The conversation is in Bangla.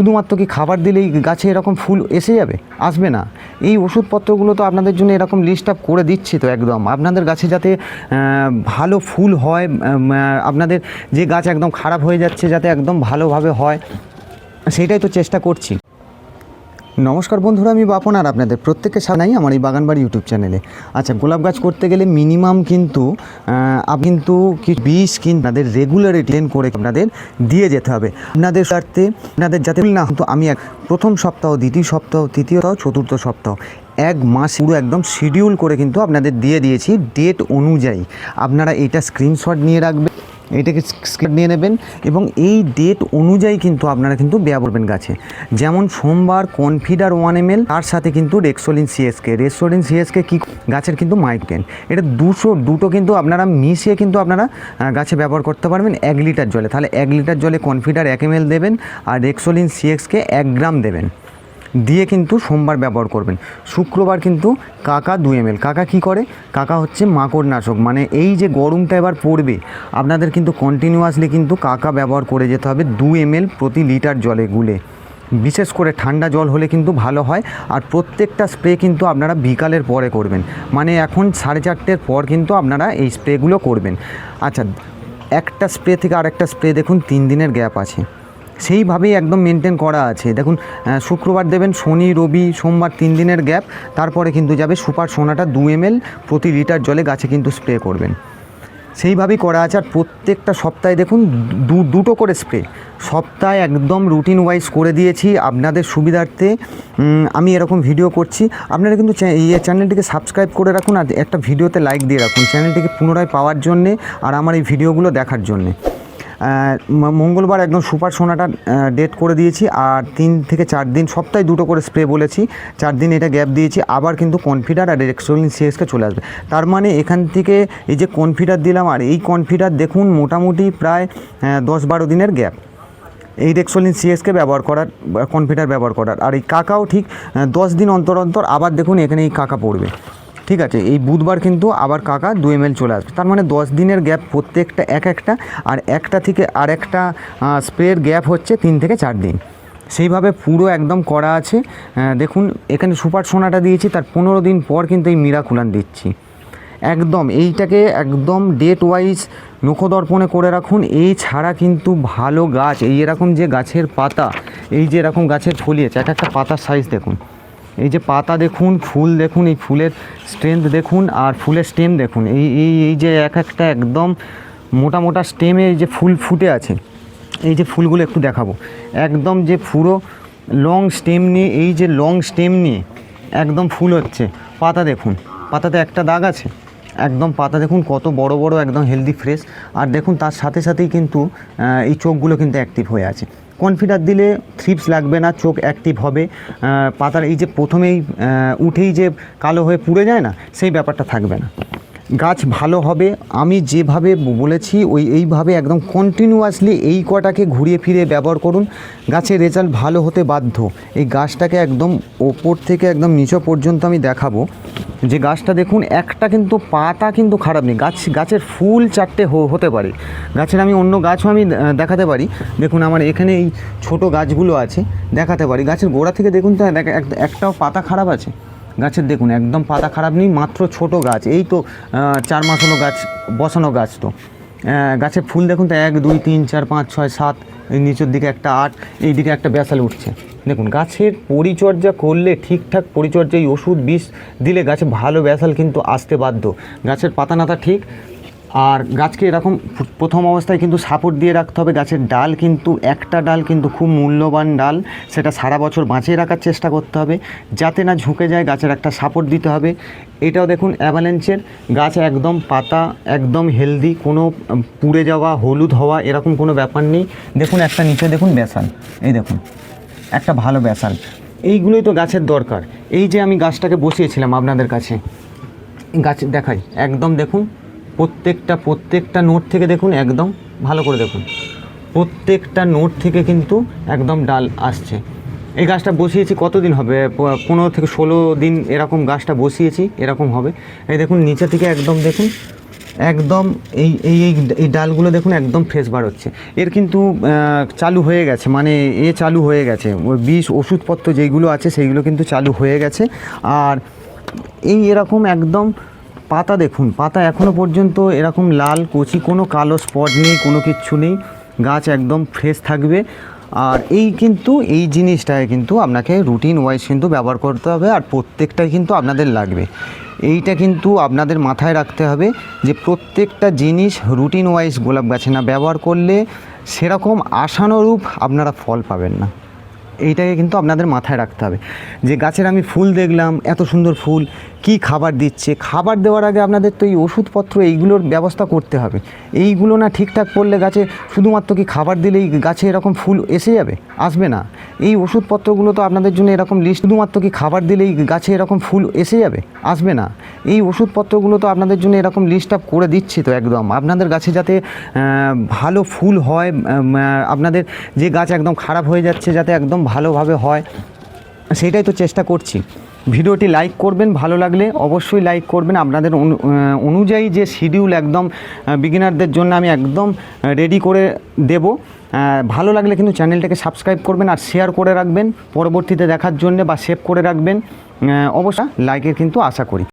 শুধুমাত্র কি খাবার দিলেই গাছে এরকম ফুল এসে যাবে? আসবে না। এই ওষুধপত্রগুলো তো আপনাদের জন্য এরকম লিস্ট আপ করে দিচ্ছি তো একদম। আপনাদের গাছে যাতে ভালো ফুল হয় আপনাদের যে গাছ একদম খারাপ হয়ে যাচ্ছে, যাতে একদম ভালোভাবে হয়, সেটাই তো চেষ্টা করছি। নমস্কার বন্ধুরা, আমি বাপন আর আপনাদের প্রত্যেকের সাথেই আমার এই বাগানবাড়ি ইউটিউব চ্যানেলে। আচ্ছা গোলাপ গাছ করতে গেলে মিনিমাম কিন্তু কিন্তু কি বিষ কিন্তু আপনাদের রেগুলারিটি করে আপনাদের দিয়ে যেতে হবে। আপনাদের স্বার্থে, আপনাদের যাতে না হতো আমি এক প্রথম সপ্তাহ, দ্বিতীয় সপ্তাহ, তৃতীয় সপ্তাহ, চতুর্থ সপ্তাহ, এক মাস পুরো একদম শিডিউল করে কিন্তু আপনাদের দিয়ে দিয়েছি ডেট অনুযায়ী। আপনারা এটা স্ক্রিনশট নিয়ে রাখবেন। এটাকে স্ক্রিন নিয়ে নেবেন এবং এই ডেট অনুযায়ী কিন্তু আপনারা কিন্তু ব্যয় করবেন গাছে। যেমন সোমবার কনফিডার ওয়ান এম তার সাথে কিন্তু রেক্সোলিন সিএসকে রেক্সোলিন সিএসকে কি গাছের কিন্তু মাইকেন এটা দুশো, দুটো কিন্তু আপনারা মিশিয়ে কিন্তু আপনারা গাছে ব্যবহার করতে পারবেন এক লিটার জলে। তাহলে এক লিটার জলে কনফিডার এক এম দেবেন আর রেক্সোলিন সিএক্সকে এক গ্রাম দেবেন। দিয়ে কিন্তু সোমবার ব্যবহার করবেন। শুক্রবার কিন্তু কাকা দুই এম কাকা কি করে? কাকা হচ্ছে মাকড় নাশক মানে এই যে গরমটা এবার পড়বে, আপনাদের কিন্তু কন্টিনিউয়াসলি কিন্তু কাকা ব্যবহার করে যেতে হবে দু এম প্রতি লিটার জলে গুলে। বিশেষ করে ঠান্ডা জল হলে কিন্তু ভালো হয়। আর প্রত্যেকটা স্প্রে কিন্তু আপনারা বিকালের পরে করবেন। মানে এখন সাড়ে চারটের পর কিন্তু আপনারা এই স্প্রেগুলো করবেন। আচ্ছা একটা স্প্রে থেকে আরেকটা স্প্রে দেখুন, তিন দিনের গ্যাপ আছে। সেইভাবেই একদম মেনটেন করা আছে। দেখুন শুক্রবার দেবেন শনি, রবি, সোমবার তিন দিনের গ্যাপ তারপরে কিন্তু যাবে সুপার সোনাটা দু এম প্রতি লিটার জলে গাছে কিন্তু স্প্রে করবেন। সেইভাবেই করা আছে, আর প্রত্যেকটা সপ্তাহে দেখুন দু, দুটো করে স্প্রে সপ্তাহে একদম রুটিন ওয়াইজ করে দিয়েছি। আপনাদের সুবিধার্থে আমি এরকম ভিডিও করছি। আপনারা কিন্তু ইয়ে চ্যানেলটিকে সাবস্ক্রাইব করে রাখুন, আর একটা ভিডিওতে লাইক দিয়ে রাখুন। চ্যানেলটিকে পুনরায় পাওয়ার জন্যে, আর আমার এই ভিডিওগুলো দেখার জন্যে। মঙ্গলবার একদম সুপার সোনাটা ডেট করে দিয়েছি আর তিন থেকে চার দিন, সপ্তাহে দুটো করে স্প্রে বলেছি। চার দিন এটা গ্যাপ দিয়েছি, আবার কিন্তু কনফিডার আর এক্সোলিন সিএসকে চলে আসবে। তার মানে এখান থেকে এই যে কনফিডার দিলাম আর এই কনফিডার দেখুন মোটামুটি প্রায় দশ বারো দিনের গ্যাপ এই রেক্সোলিন সিএসকে ব্যবহার করার কনফিডার ব্যবহার করার। আর এই কাকাও ঠিক দশ দিন অন্তর অন্তর, আবার দেখুন এখানে এই কাকা পড়বে। ঠিক আছে, এই বুধবার কিন্তু আবার কাকা দু এম চলে আসবে। তার মানে দশ দিনের গ্যাপ প্রত্যেকটা এক একটা, আর একটা থেকে আর একটা স্প্রের গ্যাপ হচ্ছে তিন থেকে চার দিন। সেইভাবে পুরো একদম করা আছে। দেখুন, এখানে সুপার সোনাটা দিয়েছি, তার পনেরো দিন পর কিন্তু এই মিরাকুলান দিচ্ছি। একদম, এইটাকে একদম ডেট ওয়াইজ নখদর্পণে করে রাখুন। এই ছাড়া কিন্তু ভালো গাছ, এই এরকম যে গাছের পাতা, এই যে এরকম গাছের ফলিয়েছে এক একটা পাতার সাইজ দেখুন। এই যে পাতা দেখুন, ফুল দেখুন, এই ফুলের স্ট্রেংথ দেখুন আর ফুলের স্টেম দেখুন। এই এই এই যে এক একটা একদম মোটা মোটা স্টেমে এই যে ফুল ফুটে আছে, এই যে ফুলগুলো একটু দেখাবো। একদম যে পুরো লং স্টেম নিয়ে, এই যে লং স্টেম নিয়ে একদম ফুল হচ্ছে। পাতা দেখুন, পাতাতে একটা দাগ আছে। একদম পাতা দেখুন, কত বড় বড়, একদম হেলদি ফ্রেশ আর দেখুন, তার সাথে সাথেই কিন্তু এই চোখগুলো কিন্তু অ্যাক্টিভ হয়ে আছে। কনফিডার দিলে থ্রিপস লাগবে না, চোখ অ্যাক্টিভ হবে। পাতার এই যে প্রথমেই উঠেই যে কালো হয়ে পুড়ে যায় না, সেই ব্যাপারটা থাকবে না। গাছ ভালো হবে, আমি যেভাবে বলেছি, ওই এইভাবে একদম কন্টিনিউয়াসলি এই কটাকে ঘুরিয়ে ফিরে ব্যবহার করুন। গাছের রেজাল্ট ভালো হতে বাধ্য। এই গাছটাকে একদম ওপর থেকে একদম নিচে পর্যন্ত আমি দেখাবো। যে গাছটা দেখুন, একটা কিন্তু পাতা কিন্তু খারাপ নেই। গাছ, গাছের ফুল চারটে হতে পারে। গাছের আমি অন্য গাছও আমি দেখাতে পারি। দেখুন আমার এখানে এই ছোটো গাছগুলো আছে, দেখাতে পারি। গাছের গোড়া থেকে দেখুন তো একটাও পাতা খারাপ আছে। গাছের দেখুন, একদম পাতা খারাপ নেই, মাত্র ছোট গাছ। এই তো চার মাস হলো গাছ, বসানো গাছ তো। গাছের ফুল দেখুন তো, এক, দুই, তিন, চার, পাঁচ, ছয়, সাত, এই নিচের দিকে একটা আট, এই দিকে একটা ব্যাসাল উঠছে। দেখুন, গাছের পরিচর্যা করলে ঠিকঠাক পরিচর্যা এই ওষুধ বিষ দিলে গাছে ভালো ব্যাসাল কিন্তু আসতে বাধ্য। গাছের পাতা নাতা ঠিক আর গাছকে এরকম প্রথম অবস্থায় কিন্তু সাপোর্ট দিয়ে রাখতে হবে। গাছের ডাল কিন্তু, একটা ডাল কিন্তু খুব মূল্যবান ডাল, সেটা সারা বছর বাঁচিয়ে রাখার চেষ্টা করতে হবে। যাতে না ঝুঁকে যায়, গাছের একটা সাপোর্ট দিতে হবে। এটাও দেখুন অ্যাভালেন্সের গাছ একদম পাতা, একদম হেলদি কোনো পুড়ে যাওয়া, হলুদ হওয়া, এরকম কোনো ব্যাপার নেই। দেখুন, একটা নিচে দেখুন বেসাল। এই দেখুন, একটা ভালো বেসাল। এইগুলোই তো গাছের দরকার। এই যে আমি গাছটাকে বসিয়েছিলাম আপনাদের কাছে, গাছ দেখাই। একদম দেখুন প্রত্যেকটা প্রত্যেকটা নোট থেকে দেখুন, একদম ভালো করে দেখুন। প্রত্যেকটা নোট থেকে কিন্তু একদম ডাল আসছে। এই গাছটা বসিয়েছি কতদিন হবে? পনেরো থেকে ষোলো দিন এরকম গাছটা বসিয়েছি, এরকম হবে। এই দেখুন, নিচে থেকে একদম দেখুন, একদম এই এই এই ডালগুলো দেখুন একদম ফ্রেশ বার হচ্ছে। এর কিন্তু চালু হয়ে গেছে মানে এ চালু হয়ে গেছে। ওই বিষ, ওষুধপত্র যেইগুলো আছে, সেইগুলো কিন্তু চালু হয়ে গেছে। আর এই এরকম একদম পাতা দেখুন, পাতা এখনও পর্যন্ত এরকম লাল, কচি, কোনো কালো স্পট নেই, কোনো কিচ্ছু নেই। গাছ একদম ফ্রেশ থাকবে। আর এই কিন্তু, এই জিনিসটায় কিন্তু আপনাকে রুটিন ওয়াইজ কিন্তু ব্যবহার করতে হবে আর প্রত্যেকটাই কিন্তু আপনাদের লাগবে। এইটা কিন্তু আপনাদের মাথায় রাখতে হবে যে প্রত্যেকটা জিনিস রুটিন ওয়াইজ গোলাপ গাছে না ব্যবহার করলে সেরকম আশানুরূপ আপনারা ফল পাবেন না। এইটাকে কিন্তু আপনাদের মাথায় রাখতে হবে। যে গাছের আমি ফুল দেখলাম, এত সুন্দর ফুল কি খাবার দিচ্ছে? খাবার দেওয়ার আগে আপনাদের তো এই ওষুধপত্র এইগুলোর ব্যবস্থা করতে হবে। এইগুলো না ঠিকঠাক করলে গাছে শুধুমাত্র কি খাবার দিলেই গাছে এরকম ফুল এসে যাবে? আসবে না। এই ওষুধপত্রগুলো তো আপনাদের জন্য এরকম লিস্ট শুধুমাত্র কি খাবার দিলেই গাছে এরকম ফুল এসে যাবে? আসবে না। এই ওষুধপত্রগুলো তো আপনাদের জন্য এরকম লিস্ট আপ করে দিচ্ছি তো একদম। আপনাদের গাছে যাতে ভালো ফুল হয় আপনাদের যে গাছ একদম খারাপ হয়ে যাচ্ছে, যাতে একদম ভালোভাবে হয়, সেটাই তো চেষ্টা করছি। ভিডিওটি লাইক করবেন, ভালো লাগলে অবশ্যই লাইক করবেন। আপনাদের অনু- অনুযায়ী যে শিডিউল একদম বিগিনারদের জন্য আমি একদম রেডি করে দেব। ভালো লাগলে কিন্তু চ্যানেলটাকে সাবস্ক্রাইব করবেন আর শেয়ার করে রাখবেন। পরবর্তীতে দেখার জন্য বা সেভ করে রাখবেন। অবশ্য লাইকের কিন্তু আশা করি।